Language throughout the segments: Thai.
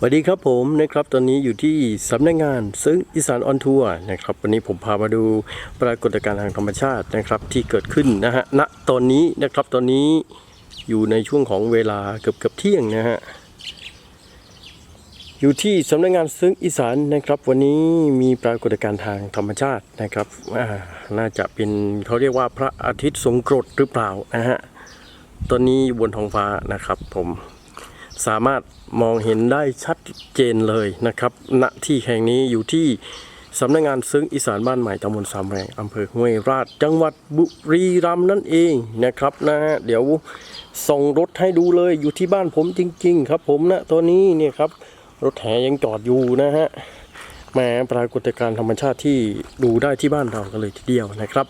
สวัสดีครับผมนะครับตอนนี้อยู่ที่สำนักงานซึ่งอีสานออนทัวร์นะครับวันนี้ผมพามาดูปรากฏการณ์ทางธรรมชาตินะครับที่เกิดขึ้นนะฮะณตอนนี้นะครับตอนนี้อยู่ในช่วงของเวลาเกือบเกือบเที่ยงนะฮะอยู่ที่สำนักงานซึ่งอีสานนะครับวันนี้มีปรากฏการณ์ทางธรรมชาตินะครับน่าจะเป็นเขาเรียกว่าพระอาทิตย์ทรงกรดหรือเปล่านะฮะตอนนี้บนท้องฟ้านะครับผม สามารถมองเห็นได้ชัดเจนเลยนะครับ ณที่แห่งนี้อยู่ที่สำนักงานซึ้งอีสานบ้านใหม่ตำบลสามแรงอำเภอห้วยราช จังหวัดบุรีรัมย์นั่นเองนะครับนะฮะเดี๋ยวส่งรถให้ดูเลยอยู่ที่บ้านผมจริง ๆ ครับ ผมนะตัวนี้เนี่ยครับรถแห่ยังจอดอยู่นะฮะแหมปรากฏการณ์ธรรมชาติที่ดูได้ที่บ้านเรากันเลยทีเดียวนะครับ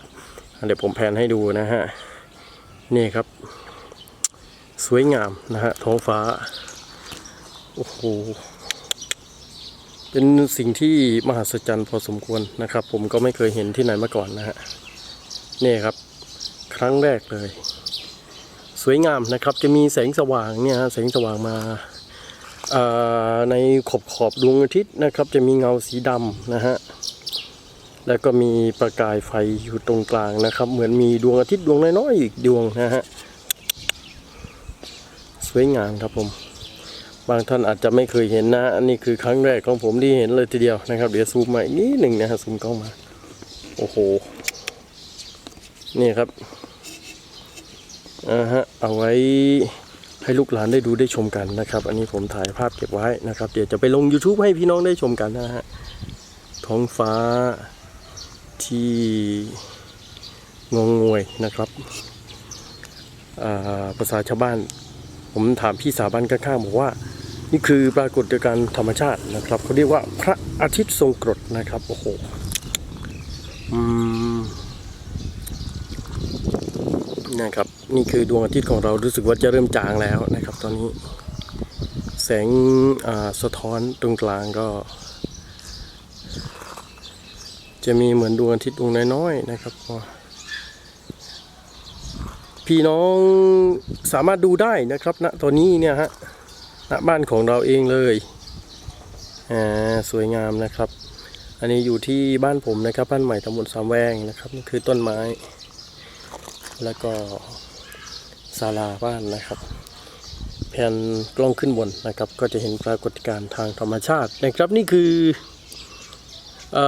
เดี๋ยวผมแพนให้ดูนะฮะนี่ครับ สวยงามนะฮะท้องฟ้า โอ้โห เป็นสิ่งที่มหัศจรรย์พอสมควรนะครับ ผมก็ไม่เคยเห็นที่ไหนมาก่อนนะฮะนี่ครับ ครั้งแรกเลย สวยงามนะครับ จะมีแสงสว่างเนี่ยฮะแสงสว่างมาาในขอบขอบดวงอาทิตย์นะครับ จะมีเงาสีดำนะฮะแล้วก็มีประกายไฟอยู่ตรงกลางนะครับ เหมือนมีดวงอาทิตย์ดวงน้อยๆอีกดวงนะฮะ สวยงามครับผม บางท่านอาจจะไม่เคยเห็นนะอันนี้คือครั้งแรกของผมที่เห็นเลยทีเดียวนะครับเดี๋ยวซูมมาอีกนิดหนึ่งนะฮะซูมกล้องมา โอ้โห นี่ครับอ่าฮะเอาไว้ให้ลูกหลานได้ดูได้ชมกันนะครับ อันนี้ผมถ่ายภาพเก็บไว้นะครับ เดี๋ยวจะไปลง YouTube ให้พี่น้องได้ชมกันนะฮะท้องฟ้าที่งงงวยนะครับอ่าภาษาชาวบ้าน ผมถามพี่สาบ้านข้างๆบอกว่า นี่คือปรากฏการณ์ธรรมชาตินะครับเขาเรียกว่าพระอาทิตย์ทรงกรดนะครับโอ้โหอืมนะครับ นี่คือดวงอาทิตย์ของเรารู้สึกว่าจะเริ่มจางแล้วนะครับ ตอนนี้ แสงสะท้อนตรงกลางก็ จะมีเหมือนดวงอาทิตย์ดวงน้อยๆนะครับ พี่น้องสามารถดูได้นะครับณตอนนี้เนี่ยฮะณบ้านของเราเองเลยอ่าสวยงามนะครับ อันนี้อยู่ที่บ้านผมนะครับ บ้านใหม่ตำบลสามแวงนะครับนี่คือต้นไม้ แล้วก็ศาลาบ้านนะครับ แผ่นกล้องขึ้นบนนะครับ ก็จะเห็นปรากฏการณ์ทางธรรมชาตินะครับ นี่คืออ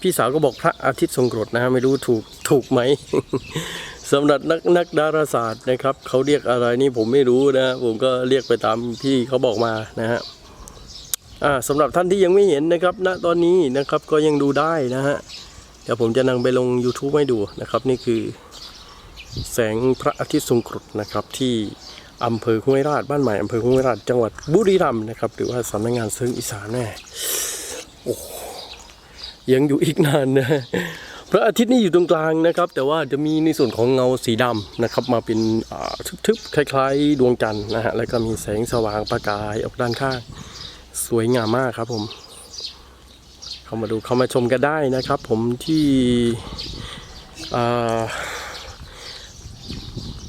พี่สาวก็บอกพระอาทิตย์ทรงกรดนะฮะไม่รู้ถูกถูกไหม สำหรับนักนักดาราศาสตร์นะครับเขาเรียกอะไรนี่ผมไม่รู้นะผมก็เรียกไปตามพี่เขาบอกมานะฮะอ่าสำหรับท่านที่ยังไม่เห็นนะครับณตอนนี้นะครับก็ยังดูได้นะฮะเดี๋ยวผมจะนำไปลง YouTube ให้ดูนะครับ นี่คือ แสงพระอาทิตย์ทรงกรดนะครับที่อำเภอห้วยราชบ้านใหม่อำเภอห้วยราชจังหวัดบุรีรัมย์นะครับหรือว่าสำนักงานเซิงอีสานแน่โอ้ยังอยู่อีกนานนะ พระอาทิตย์นี่อยู่ตรงกลางนะครับ แต่ว่าจะมีในส่วนของเงาสีดำนะครับ มาเป็นทึบๆคล้ายๆ ดวงจันทร์นะฮะแล้วก็มีแสงสว่างประกายออกด้านข้าง สวยงามมากครับผม เข้ามาดูเข้ามาชมกันได้นะครับ ผมที่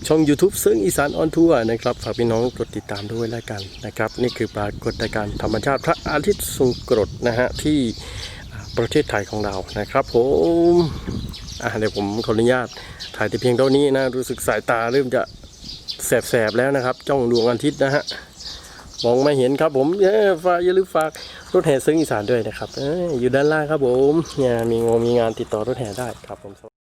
ช่อง YouTube ซึ่งอีสานออนทัวร์นะครับฝากพี่น้องกดติดตามด้วยแล้วกันนะครับ นี่คือปรากฏการณ์ธรรมชาติพระอาทิตย์ทรงกรดนะฮะที่ ประเทศไทยของเรานะครับผมอะเดี๋ยวผมขออนุญาตถ่ายแต่เพียงเท่านี้นะรู้สึกสายตาเริ่มจะแสบๆแล้วนะครับ จ้องดวงอาทิตย์นะฮะมองไม่เห็นครับผมเอ้ยฝากอย่าลืมฝากรถแห่ซึ่งอีสานด้วยนะครับอยอยู่ด้านล่างครับผมเนี่ยมีงงมีงานติดต่อรถแห่ได้ครับผม